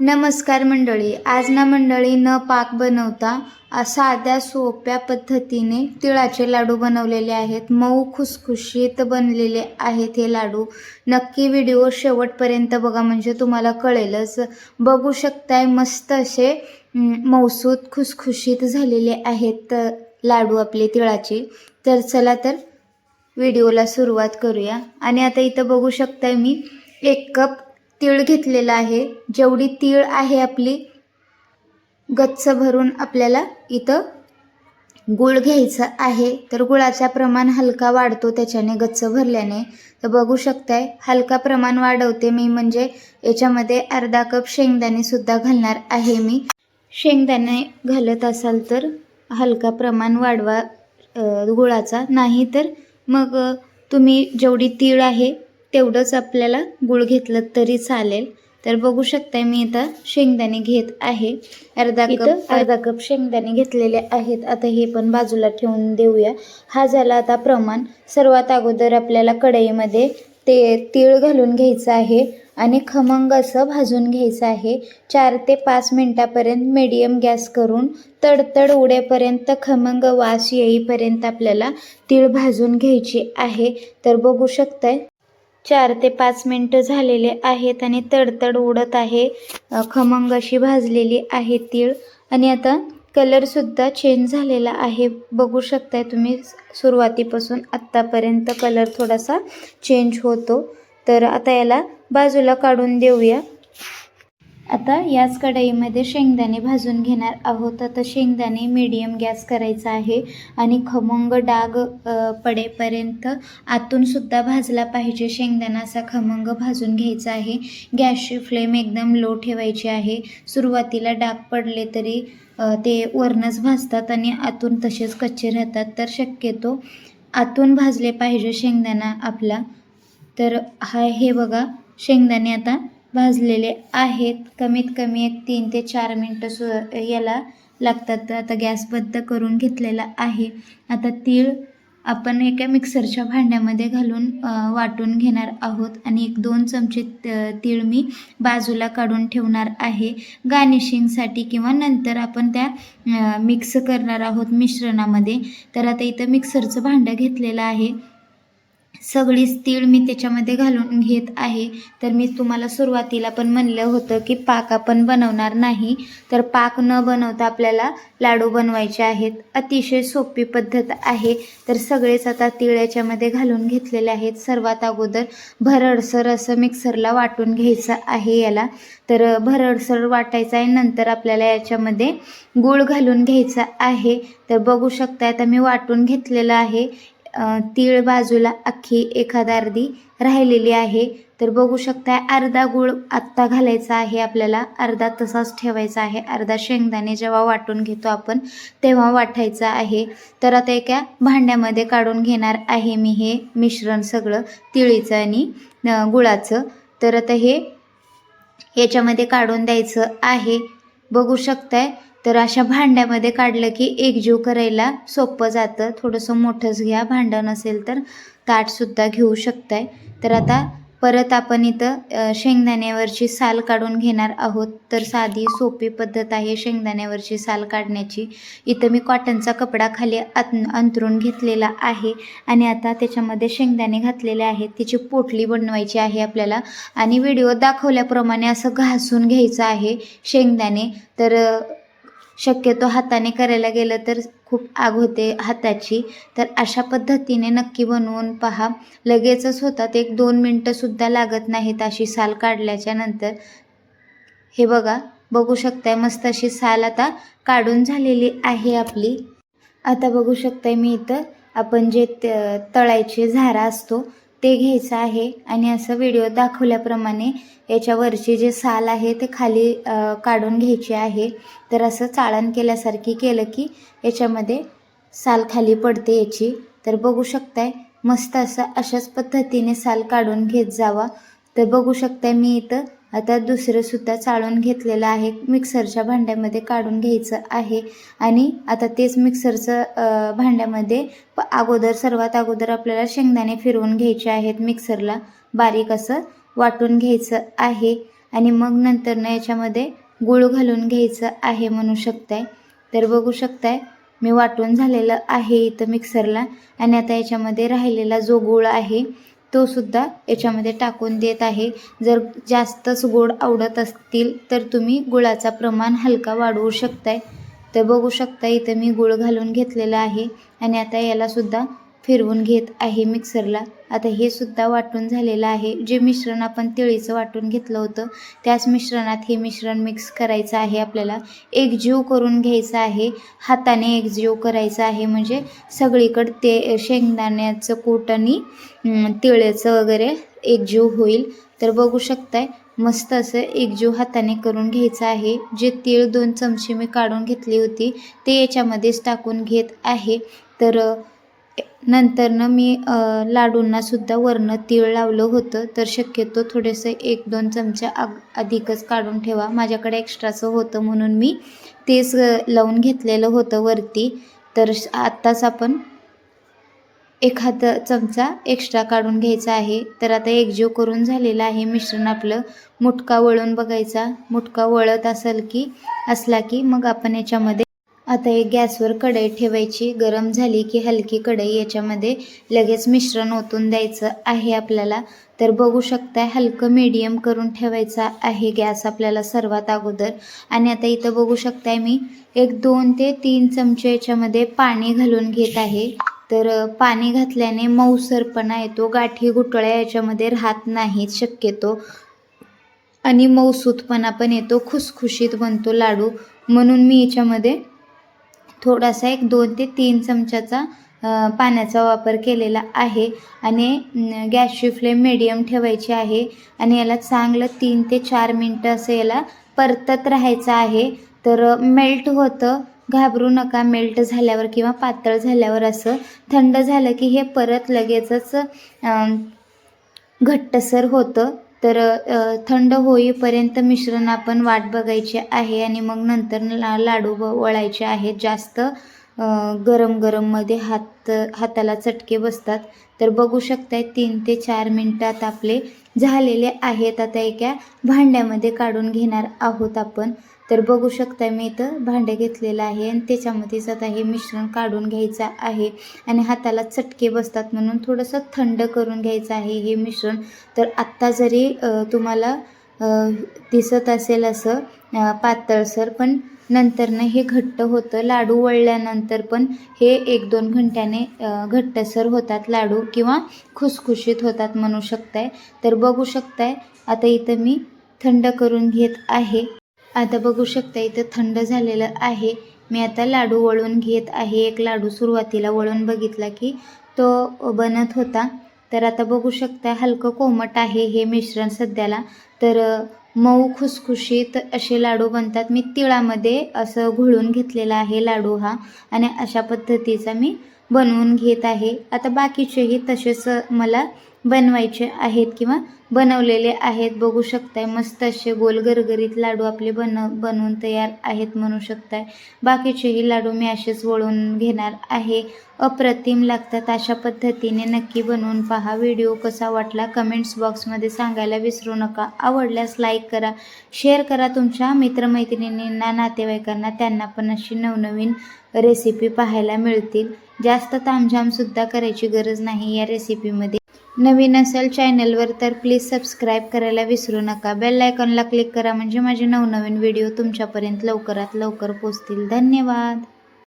नमस्कार मंडळी आज ना मंडळी न पाक बनवता साध्या सोप्या पद्धतीने तिळाचे लाडू बनवलेले आहेत. मऊ खुसखुशीत बनलेले आहेत हे लाडू. नक्की व्हिडिओ शेवटपर्यंत बघा म्हणजे तुम्हाला कळेलच. बघू शकताय मस्त असे म, खुसखुशीत झालेले आहेत लाडू आपले तिळाचे. तर चला तर व्हिडिओला सुरुवात करूया. आणि आता इथं बघू शकताय मी एक कप तीळ घेतलेला आहे. जेवढी तीळ आहे आपली गच्च भरून आपल्याला इथं गुळ घ्यायचं आहे. तर गुळाचा प्रमाण हलका वाढतो त्याच्याने गच्च भरल्याने. तर बघू शकताय हलका प्रमाण वाढवते मी. म्हणजे याच्यामध्ये अर्धा कप शेंगदाणेसुद्धा घालणार आहे मी. शेंगदाणे घालत असाल तर हलका प्रमाण वाढवा गुळाचा. नाही तर मग तुम्ही जेवढी तीळ आहे तेवढंच आपल्याला गुळ घेतलं तरी चालेल. तर बघू शकताय मी इथं शेंगदाणे घेत आहे. अर्धा कप अर्धा कप शेंगदाणे घेतलेले आहेत. आता हे पण बाजूला ठेवून देऊया. हा झाला आता प्रमाण. सर्वात अगोदर आपल्याला कढईमध्ये ते तीळ घालून घ्यायचं आहे आणि खमंग असं भाजून घ्यायचं आहे. चार ते पाच मिनटापर्यंत मीडियम गॅस करून तडतड उडेपर्यंत खमंग वास येईपर्यंत आपल्याला तीळ भाजून घ्यायची आहे. तर बघू शकताय. चार ते पाच मिनटं झालेले आहेत आणि तडतड उडत आहे. खमंग अशी भाजलेली आहे तीळ. आणि आता कलरसुद्धा चेंज झालेला आहे. बघू शकताय तुम्ही सुरुवातीपासून आत्तापर्यंत कलर थोडासा चेंज होतो. तर आता याला बाजूला काढून देऊया. आता याच कढईमध्ये शेंगदाणे भाजून घेणार आहोत. आता शेंगदाणे मीडियम गॅस करायचा आहे आणि खमंग डाग पडेपर्यंत आतूनसुद्धा भाजला पाहिजे. शेंगदाणा असा खमंग भाजून घ्यायचा आहे. गॅसची फ्लेम एकदम लो ठेवायची आहे. सुरुवातीला डाग पडले तरी ते वरनच भाजतात आणि आतून तसेच कच्चे राहतात. तर शक्यतो आतून भाजले पाहिजे शेंगदाणा आपला. तर हा हे बघा शेंगदाणे आता भाजलेले आहेत. कमीत कमी एक तीन ते चार मिनटं सु याला लागतात. आता गॅस बंद करून घेतलेला आहे. आता तीळ आपण एका मिक्सरच्या भांड्यामध्ये घालून वाटून घेणार आहोत. आणि एक दोन चमचे त- तीळ मी बाजूला काढून ठेवणार आहे. गार्निशिंगसाठी किंवा नंतर आपण त्या मिक्स करणार आहोत मिश्रणामध्ये. तर आता इथं मिक्सरचं भांडं घेतलेलं आहे. सगळीच तीळ मी त्याच्यामध्ये घालून घेत आहे. तर मी तुम्हाला सुरुवातीला पण म्हणलं होतं की पाक आपण बनवणार नाही. तर पाक न बनवता आपल्याला लाडू बनवायचे आहेत. अतिशय सोपी पद्धत आहे. तर सगळेच आता तीळ याच्यामध्ये घालून घेतलेले आहेत. सर्वात अगोदर भरडसर असं मिक्सरला वाटून घ्यायचं आहे याला. तर भरडसर वाटायचं आहे. नंतर आपल्याला याच्यामध्ये गूळ घालून घ्यायचा आहे. तर बघू शकता आता मी वाटून घेतलेलं आहे. तीळ बाजूला अख्खी एखाद अर्धी राहिलेली आहे. तर बघू शकताय अर्धा गूळ आत्ता घालायचा आहे आपल्याला. अर्धा तसाच ठेवायचा आहे. अर्धा शेंगदाणे जेव्हा वाटून घेतो आपण तेव्हा वाटायचा आहे. तर आता एका भांड्यामध्ये काढून घेणार आहे मी हे मिश्रण सगळं तिळीचं आणि गुळाचं. तर आता हे याच्यामध्ये काढून द्यायचं आहे. बघू शकताय तर अशा भांड्यामध्ये काढलं की एकजीव करायला सोपं जातं. थोडंसं मोठंच घ्या भांडं नसेल तर ताटसुद्धा घेऊ शकताय. तर आता परत आपण इथं शेंगदाण्यावरची साल काढून घेणार आहोत. तर साधी सोपी पद्धत आहे शेंगदाण्यावरची साल काढण्याची. इथं मी कॉटनचा कपडा खाली आत अंतरून घेतलेला आहे आणि आता त्याच्यामध्ये शेंगदाणे घातलेले आहेत. तिची पोटली बनवायची आहे आपल्याला. आणि व्हिडिओ दाखवल्याप्रमाणे असं घासून घ्यायचं आहे शेंगदाणे. तर शक्यतो हाताने करायला गेलं तर खूप आग होते हाताची. तर अशा पद्धतीने नक्की बनवून पहा. लगेचच होतात. एक दोन मिनटंसुद्धा लागत नाहीत अशी साल काढल्याच्या नंतर. हे बघा बघू शकताय मस्त अशी साल आता काढून झालेली आहे आपली. आता बघू शकताय मी इथं. आपण जे त- तळायचे झारा असतो ते घ्यायचं आहे आणि असं व्हिडिओ दाखवल्याप्रमाणे याच्यावरची जे साल आहे ते खाली काढून घ्यायचे आहे. तर असं चाळण केल्यासारखी केलं की याच्यामध्ये साल खाली पडते याची. तर बघू शकताय मस्त असं अशाच पद्धतीने साल काढून घेत जावा. तर बघू शकताय मी इथं आता दुसरंसुद्धा चाळून घेतलेलं आहे. मिक्सरच्या भांड्यामध्ये काढून घ्यायचं आहे. आणि आता तेच मिक्सरचं भांड्यामध्ये प अगोदर सर्वात अगोदर आपल्याला शेंगदाणे फिरवून घ्यायचे आहेत मिक्सरला. बारीक असं वाटून घ्यायचं आहे. आणि मग नंतरनं याच्यामध्ये गूळ घालून घ्यायचं आहे म्हणू शकताय. तर बघू शकताय मी वाटून झालेलं आहे इथं मिक्सरला. आणि आता याच्यामध्ये राहिलेला जो गूळ आहे तो सुद्धा याच्यामध्ये टाकून देत आहे. जर जास्तच गोड आवडत असतील तर तुम्ही गुळाचा प्रमाण हलका वाढवू शकताय. तर बघू शकता इथं मी गूळ घालून घेतलेला आहे आणि आता याला सुद्धा फिरवून घेत आहे मिक्सरला. आता हे सुद्धा वाटून झालेलं आहे. जे मिश्रण आपण तिळीचं वाटून घेतलं होतं त्याच मिश्रणात हे मिश्रण मिक्स करायचं आहे आपल्याला. एकजीव करून घ्यायचं आहे. हाताने एकजीव करायचं आहे. म्हणजे सगळीकडे ते शेंगदाण्याचं कूट आणि तिळ्याचं वगैरे एकजीव होईल. तर बघू शकताय मस्त असं एकजीव हाताने करून घ्यायचं आहे. जे तीळ दोन चमचे मी काढून घेतली होती ते याच्यामध्येच टाकून घेत आहे. तर नंतरनं मी लाडूंनासुद्धा लाडूंना सुद्धा वरनं तीळ लावलं होतं. तर शक्यतो थोडेसे एक दोन चमचा अग अधिकच काढून ठेवा. माझ्याकडे एक्स्ट्राचं होतं म्हणून मी तेच लावून घेतलेलं होतं वरती. तर आत्ताच आपण एखादा चमचा एक्स्ट्रा काढून घ्यायचा आहे. तर आता एकजीव करून झालेलं आहे मिश्रण आपलं. मुटका वळून बघायचा. मुटका वळत असेल की असला की मग आपण याच्यामध्ये आता एक गॅसवर कढई ठेवायची. गरम झाली की हलकी कढई याच्यामध्ये लगेच मिश्रण ओतून द्यायचं आहे आपल्याला. तर बघू शकताय हलकं मीडियम करून ठेवायचा आहे गॅस आपल्याला सर्वात अगोदर. आणि आता इथं बघू शकताय मी एक दोन ते तीन चमचे याच्यामध्ये पाणी घालून घेत आहे. तर पाणी घातल्याने मऊसरपणा येतो गाठी गुटळ्या याच्यामध्ये राहत नाहीत शक्यतो. आणि मऊसूतपणा पण येतो खुसखुशीत बनतो लाडू. म्हणून मी याच्यामध्ये थोडासा एक दोन ते तीन चमच्याचा पाण्याचा वापर केलेला आहे. आणि गॅसची फ्लेम मिडियम ठेवायची आहे. आणि याला चांगलं तीन ते चार मिनटं असं याला परतत राहायचं आहे. तर मेल्ट होतं. घाबरू नका. मेल्ट झाल्यावर किंवा पातळ झाल्यावर असं थंड झालं की हे परत लगेचच घट्टसर होतं. तर थंड होईपर्यंत मिश्रण आपण वाट बघायची आहे आणि मग नंतर ला लाडू व- वळायचे आहेत. जास्त गरम गरममध्ये हात हाताला चटके बसतात. तर बघू शकताय तीन ते चार मिनटात आपले झालेले आहेत. आता एका भांड्यामध्ये काढून घेणार आहोत आपण. तर बघू शकता मी इथं भांडे घेतलेलं आहे आणि त्याच्यामध्येच आता हे मिश्रण काढून घ्यायचं आहे आणि हाताला चटके बसतात म्हणून थोडंसं थंड करून घ्यायचं आहे हे मिश्रण. तर आत्ता जरी तुम्हाला दिसत असेल असं पातळसर पण नंतरनं हे घट्ट होतं. लाडू वळल्यानंतर पण हे एक दोन घंट्याने घट्टसर होतात. लाडू किंवा खुसखुशीत होतात म्हणू शकताय. तर बघू शकताय आता इथं मी थंड करून घेत आहे. आता बघू शकता इथं थंड झालेलं आहे. मी आता लाडू वळून घेत आहे. एक लाडू सुरुवातीला वळून बघितला की तो बनत होता. तर आता बघू शकता हलकं कोमट आहे हे मिश्रण सध्याला. तर मऊ खुसखुशीत असे लाडू बनतात. मी तिळामध्ये असं घोळून घेतलेला आहे लाडू हा आणि अशा पद्धतीचा मी बनवून घेत आहे. आता बाकीचेही तसेच मला बनवायचे आहेत किंवा बनवलेले आहेत. बघू शकताय मस्त असे गोल गरगरीत लाडू आपले बन बनवून तयार आहेत म्हणू शकताय. बाकीचेही लाडू मी असेच वळून घेणार आहे. अप्रतिम लागतात अशा पद्धतीने. नक्की बनवून पहा. व्हिडिओ कसा वाटला कमेंट्स बॉक्समध्ये सांगायला विसरू नका. आवडल्यास लाईक करा. शेअर करा तुमच्या मित्रमैत्रिणींना नातेवाईकांना. त्यांना पण अशी नवनवीन रेसिपी पाहायला मिळतील. जास्त तामझामसुद्धा करायची गरज नाही या रेसिपीमध्ये. नवीन असेल चॅनलवर तर प्लीज सबस्क्राईब करायला विसरू नका. बेल आयकॉनला क्लिक करा म्हणजे माझे नवनवीन व्हिडिओ तुमच्यापर्यंत लवकरात लवकर पोचतील धन्यवाद.